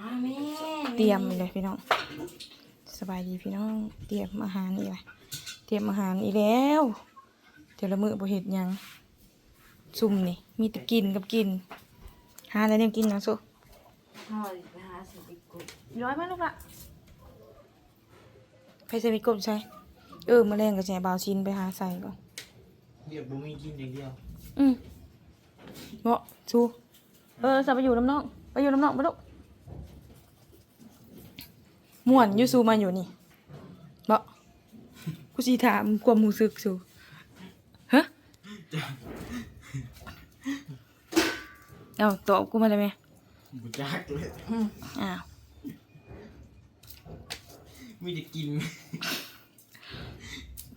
มาแม่เตรียมเลยพี่น้อง สบายดีพี่น้อง เตรียมอาหารอีกแล้วเตรียมอาหารอีกแล้วเดี๋ยวละมือบ่เห็ดหยังซุ่มนี่ มีแต่กินกับกิน หาอะไรเนี่ยกินเนาะสุพ่อไปหาสติกุลร้อยไหมลูกละไปใส่มีกบใช่เออมาแรงกับแจบาวชินไปหาใส่ก่อนเดี๋ยวบุมีกินอย่างเดียว อืมเนาะชูเออสับไปอยู่น้ำน้อง ไปอยู่น้ำน้องไปลูก ม่วนอยูซูมาอยู่นี่เบากูสีถามความรู้สึกสูฮะเอาตอบกูมาได้ไหมบุจักเลยอ้าวมีแต่กิน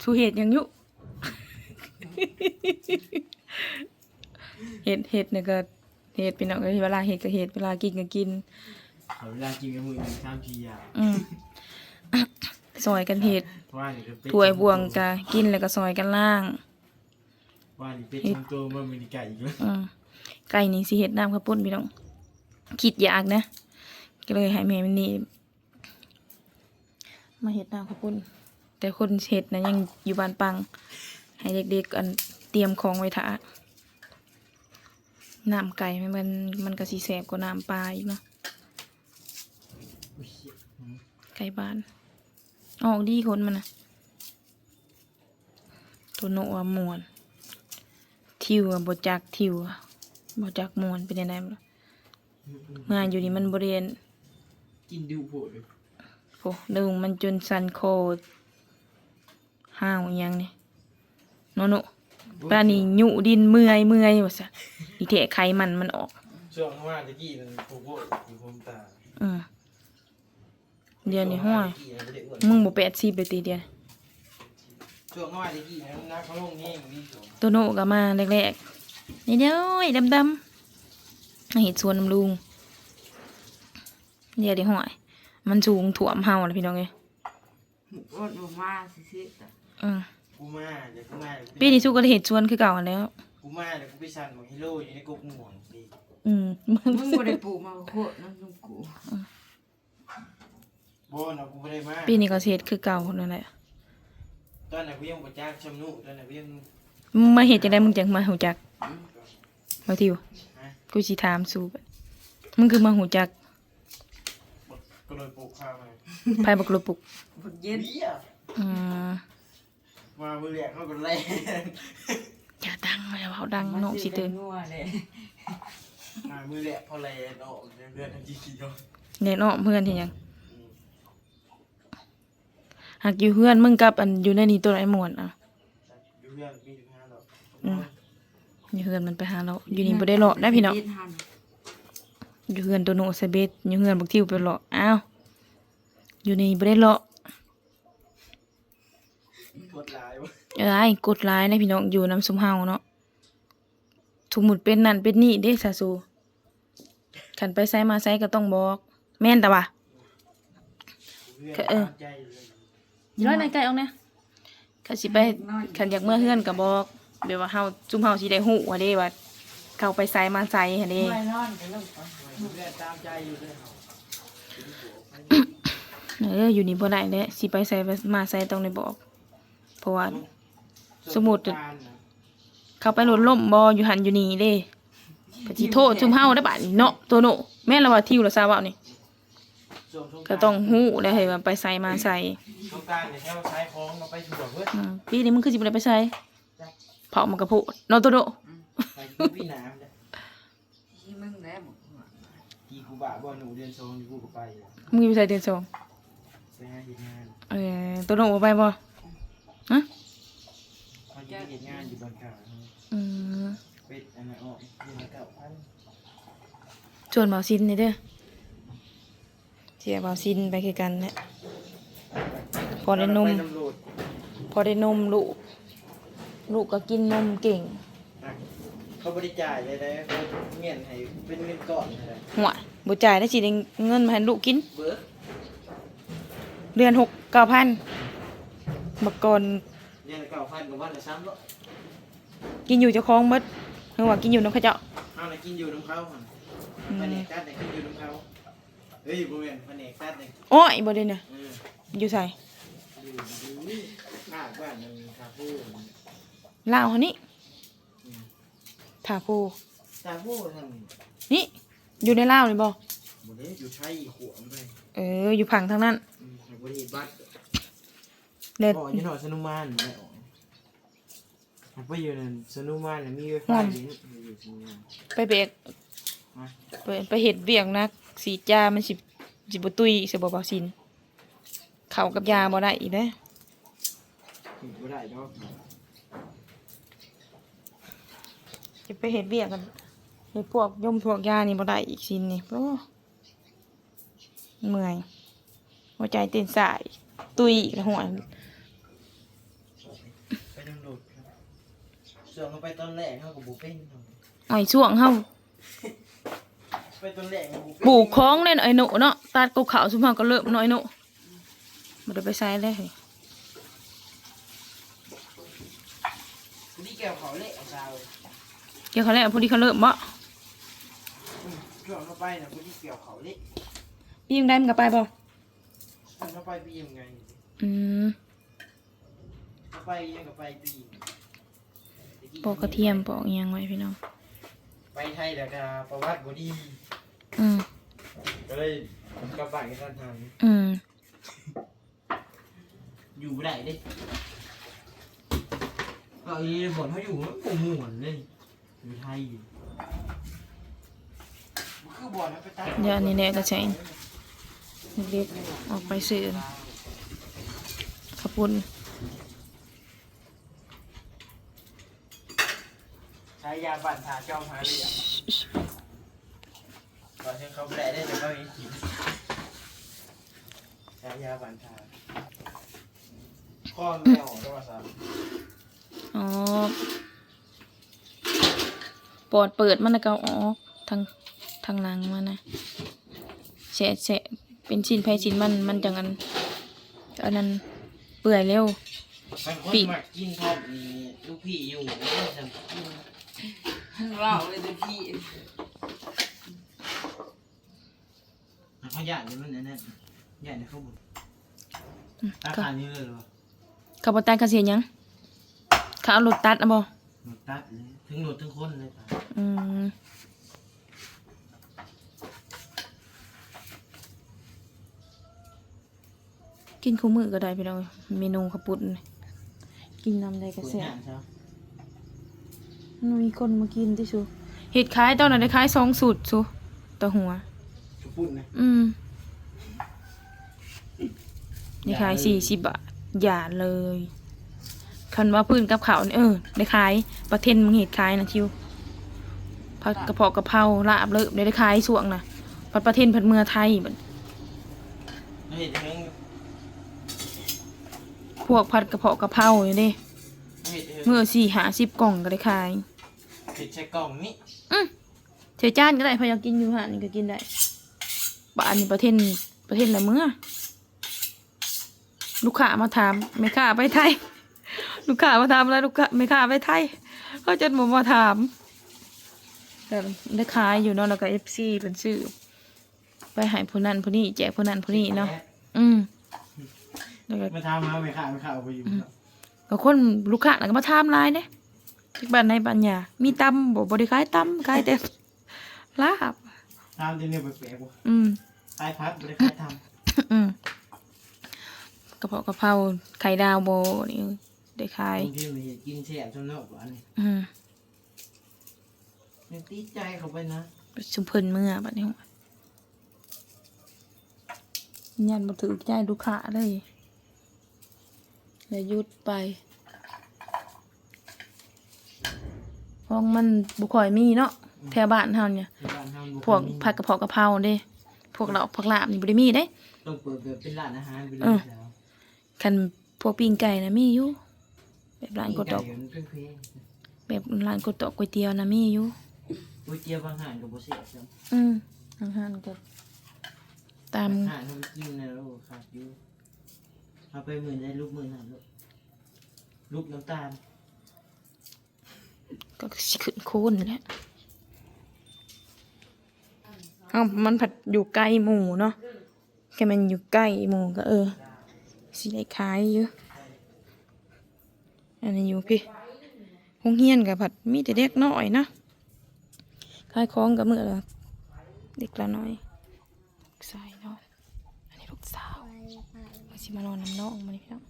ชูเหตุยังอยู่เหตุเหตุเนี่ยก็เหตุเป็นเอาเวลาเหตุก็เหตุเวลากินก็กิน เอาเวลากินกับมือหนึ่งข้ามทีอย่างอืมซอยกันเหตุว่านี่ก็เป็ดถ้วยบวงกะกินแล้วก็ซอยกันล่าง ว่านี่เป็ดทำตัวมันมีไก่อีกแล้วอืมไก่นี่สิเห็ดน้ำข้าวปุ้นพี่น้องคิดอยากนะก็เลยให้แม่มันนี่มาเห็ดน้ำข้าวปุ้น แต่คนเห็ดนะยังอยู่บ้านปัง ให้เด็กๆอันเตรียมของไว้ทาน้ำไก่มันมันมันก็สีแสบกว่าน้ำปลาอีกเนาะ อุ๊ยเหี้ยอืม ไก่บ้าน ออกดีคนมันนะตัวโนว่ามวน ทิวอะบจักทิวอะบจักมวนเป็นยังไงบ้างงานอยู่นี่มันบริเวณกินดูโผล่เลยโอ้ดึงมันจนสันโคตรห้าวอหยังนี่โนโนปลานี่ยุดินเมื่อยเมื่อยว่าซะดีเทะไขมันมันออกช่วงข้างว่าตะกี้มันโผล่โผล่อยู่คมตาอืม เดี๋ยวนี้ห้อยช่วงข้างว่าตะกี้มันบ่ได้อ้วนมึงบ่แปดสิบเลยตีเดียวช่วงข้างว่าตะกี้มันนักเขาลงแห้งนี่สมตัวโนก็มาแรกๆนี่เดียวไอ้ดำๆมาเห็ดสวนน้ำลุงเดี๋ยวเดี๋ยวห้อย มันสูงถ่วมเฮาเลยพี่น้องเอ้ยอดบ่มาสิสิแต่อืมกูมาเดี๋ยวกูมาเดี๋ยวกูปีนี้สู้ก็ได้เห็ดสวนคือเก่าหั้นแหล้วกูมาเดี๋ยวกูไปสั่นหมองฮิโร่อยู่ในกกม่วงนี่อืมมันมึงบ่ได้ปลูกมาโคตรนั่นลุงกู บ่เนาะกูไม่ได้มาปีนี้ก็สิเห็ดคือเก่านั่นแหละตอนนั้นกูยังบ่จักชำนุตอนนั้นกูยังมึงมาเห็ดจังไดมึงจังมาหูจักมาทิวฮะกูสิถามสู้บัดมึงคือมาหูจักก็เลยปลูกข้าวมาไผบักลุปุกบ่เย็นเบี้ยอืมมามือแรกเขาก็แรงอย่าดังเลยเว้าดังน้องสิตื่นงัวเลยมามือแรกพอแรงออกเดือนทันทีทีเดียวแน่นอนเพื่อนเห็นยัง หากอยู่เพื่อนมึงกับอันอยู่ในนี้ตัวไหนหมวนอะอยู่เพื่อนปีสิบห้าดอกอืมอยู่เพื่อนมันไปหาเราอยู่นี่บ่ได้หลอกได้พี่น้องเย็หันอยู่เพื่อนตัวโนสเบสอยู่เพื่อนบักทิวไปหลอกอ้าวอยู่นี่บ่ได้หลอกกดไลน์วะเอ้ยกดไลน์นะพี่น้องอยู่น้ำซุมเฮาเนาะสมมุติเป็นนั่นเป็นนี่เด้ซาซูขันไปไซมาไซก็ต้องบอก แม่นแต่ว่าเพื่อนก็เอ อตามใจอยู่เลยอย่าร้อยในไกลออกนะขันสิไปขันอยากเมื่อเฮือนก็บอกเดี๋ยวว่าเฮาซุมเฮาสิได้ฮู้ว่าเด้ว่าเข้าไปไซมาไซหั่นเด้ไม่นอนกันแล้วก็เพื่อนตามใจอยู่เลยเขาเอออยู่นี่บ่ได้เด้สิไปไซมาไซต้องได้บอกเพราะว่าสมมุติการนะเข้าไปรถล่มบ่อยู่หันอยู่นี่เด้ปฏิโทษซุมเฮาได้อบาดนี้เนาะตัวโนแม่นละว่าทิวละซาเว้านี่ส่วนสง กก็รานต์ต้องฮู้ได้ให้ว่าไปไซมาไซสงกรารเนี่ยแค่ว่าใช้ของมาไปถั่วเพื่อนอืมปีนี้มึงคือสิบ่ได้ไปไซเผามันกระโพดเนาะตัวโนไปกินพี่น้ำเนี่ยที่มึงได้หมดกี่กูบ่าบ่หนูเดือนสองกูก็ไปอะมึงอยู่ไสเดือนสองไปหาเหตุงานเออตัวโนบ่ไปบ่ฮะเขาจะเหตุงานอยู่บางกลางอืมเป็ดอันนั้นออกเดือนละเก้าพันชวนเบาซินนี่เด้อเสียเบาซินไปคือกันแหละพอได้นมไปตำรวจพอได้นมลูก ลูกก็กินนมเก่งอะเขาบริจาคเลยนะเขาเมียนให้เป็นเงินก้อนเลยหัวบ่จ่ายได้สิได้เงินมาให้ลูกกิน เบิร์ดเดือนหกเก้าพันบักก่อนเดือนละเก้าพันกับวันละสามร้อยกินอยู่เจ้าของหมดเฮาว่ากินอยู่น้ำเขาเจ้าเอาไหนกินอยู่น้ำเขาหันอืมไปเนี่ยการไหนกินอยู่น้ำเขาไป เฮ้ยบ่แม่นแผนกตัดนี่โอ้ยบ่ได้น่ะเอออยู่ไสอยู่ดีข้างบ้านมันคาเฟ่ลาวหั่นนี่ถาโพคาเฟ่ทางนี่ อยู่ในลาวนี่บ่บ่ได้อยู่ไทยขวมไปเออ อยู่ผังทางนั้นอืมบ่ได้บัตรเด็ด อ๋อยี่ห้อสนุมานไม่ออกผมไปอยู่นั่นสนุมานน่ะมีไวไฟอืมอยู่นี่อยู่สนุมาน ไปเบรกมาไปไปเฮ็ดเวียกนัก สีจามันสิสิบ่ตุยสิบ่เบาสินเข้ากับยาบ่ได้อีกเด้อบ่ได้ดอกจะไปเฮ็ดเวียกกันเฮ็ดพวกยมพวกยานี่บ่ได้อีกสินนี่โอ้เมื่อยหัวใจเต้นสาย ตุยอีกแล้วหัวไปดังโดดครับส่วนมาไปตอนแรกเขาก็บ่เป็นครับไอ้ช่วงเฮา ไปตอนแรกมันบ่เป็นปลูกของเล่นไอ้หนูเนาะตัดกขาวสุภาพก็เริ่มน้อยหนูบ่ได้ไปใช้เลยเฮ้ยนี่แก้วเขาเละเอาซาวเกี่ยวเขาแล้วพอดีเขาเริ่มบ่อืมช่วงมาไปน่ะผู้ที่เกี่ยวเขาเละพี่ยังได้มันก็ไปบ่มันเข้าไปปียังไงอืมเข้าไปยังกับไปปีปอกกระเทียมปอกอิหยังไว้พี่น้องไปไทยแล้วก็ประวัติบ่ดีอืม ก็เลยกลับบ้านกันทันทันอืม อยู่บ่ได้เด้ก็อีบ่นเขาอยู่มันบ่ม่วนเลยอยู่ไทยอยู่คือบ่อนมันไปตัดเดี๋ยวอันนี้แหละก็ใช้เล็กๆออกไปซื้อขาวปุ้นใช้ยาบั่นทาจอมหาเรื่อง ตอนที่เขาแปลได้แต่ก็มีกินใช้ยาบั่นทาข้อไม่ออกก็ว่าซะอ๋อปอดเปิดมันแล้วก็เอาออกทางทางหลังมันนะแฉะแฉะเป็นชิ้นไผชิ้นมันมันจังอันอันนั้นเปื่อยเร็วบางคนปีมักกินทอดมีลูกพี่อยู่ไม่ได้จำกินเล่าเลยเดี๋ยวพี่ เขาหยาดเนี่ยมันนั่นนั่นหยาดเนี่ยเขาบุญอืมอาก็คารนี้เลยเหรอเขาบตัดเขาเสียหยังเขาเอารถตัดนะบ่หนวดตัดเลยถึงหนวดถึงคนเลยป่ะอืมกินคู่มือก็ได้พี่น้องเมนูขับปุ่นนี่กินน้ำได้ก็คุยแซ่บงานเช้ามันมีคนมากินที่ชูเห็ดขายตอนนั้นได้ขายสองสูตรชูต่อหัวชุบ ปุ่นนะอืม ได้ขายสี่สิบบาท อย่าเลย คันว่าพื้นกับเขาวนี่เออ ได้ขายประเทศมึงเห็ดขายนะทิวผัดกระเพาะกระเพราลาบเลยได้ได้ขายส่วงนะผัดประเทศผัดเมือไทยบัดไม่เห็นถึงพวกผัดกระเพาะกระเพราอยู่เด้ไม่เห็นถึงเมื่อสี่หาสิบกล่องก็ได้ขายเห็ดใช้กล่องนี้เฉยจานก็ได้พยายามกินอยู่หานี่ก็กินได้ บ้านนี่ประเทศประเทศอะไรเมื่อลูกค้ามาถามไม่ค้าไปไทย ลูกค้ามาถามอะไรลูกค้าไม่ค้าไปไทยเขาจะมามาถามแต่ได้ขายอยู่เนาะแล้วก็เอฟซีเป็นชื่อไปใหายผู้นั้นผู้นี้แจกผู้นั้นผู้นี้เนาะอืมแล้วก็มาทำมาไม่ข่าไม่ข่าเอาไปอยู่เนาะก็คนลูกค้าแล้วก็มาถามหลายเด้ที่บ้านในบ้านยามีตำบ่บ่ได้ขายตำขายแต่ลาบทำจนเนี่ยแปลกๆว่ะอืม ตายพัดไม่ได้ใครทอืมกระเพาะกระเพราไข่ดาวโบนี่ได้ำขายบางทีมันเห็นกินแฉะจนเนาะกว่านี่อืมยังตีใจเขาไปนะชุมเพิ่นเมื่อบัดนี้หัวยันบ่ถือใจลูกค้าเลยแล้วหยุดไปห้องมันบ่ค่อยมีเนาะแถวบ้านเฮาเนี่ย ที่บ้านทำบุพวกผัดกระเพาะกระเพราเด้ พวกเราผักลาบนี่บ่ได้มีเด้ ต้องเปิดแบบเป็นร้านอาหารไปเลเอยอแล้วคันพวกปิ้งไก่นะมีอยู่แบบร้านกดดอกไมันเพ่งแบบร้านกดดอกก๋วยเตี๋ยวนะมีอยู่ๆก๋วยเตี๋ยวบางห่านกับโบเสียใช่ไหมอืมอาหารก็ตามห่านทำกินนะลูกขาดอยู่เอาไปหมื่นได้ลูกหมื่นหันลูกลูกน้ำตาลก็สิขึ้นโคนแหละ เอามันผัดอยู่ใกล้หมูเนาะแค่มันอยู่ใกล้หมูก็เออสิได้ขายอยู่อันนี้อยู่พี่หงเฮียนกับผัดมีแต่เด็กน้อยนะขายของกับเมื่อละเด็กละน้อยลูกชายนอนอันนี้ลูกสาวมาสิมานอนน้ำน้องมานี่พี่น้อง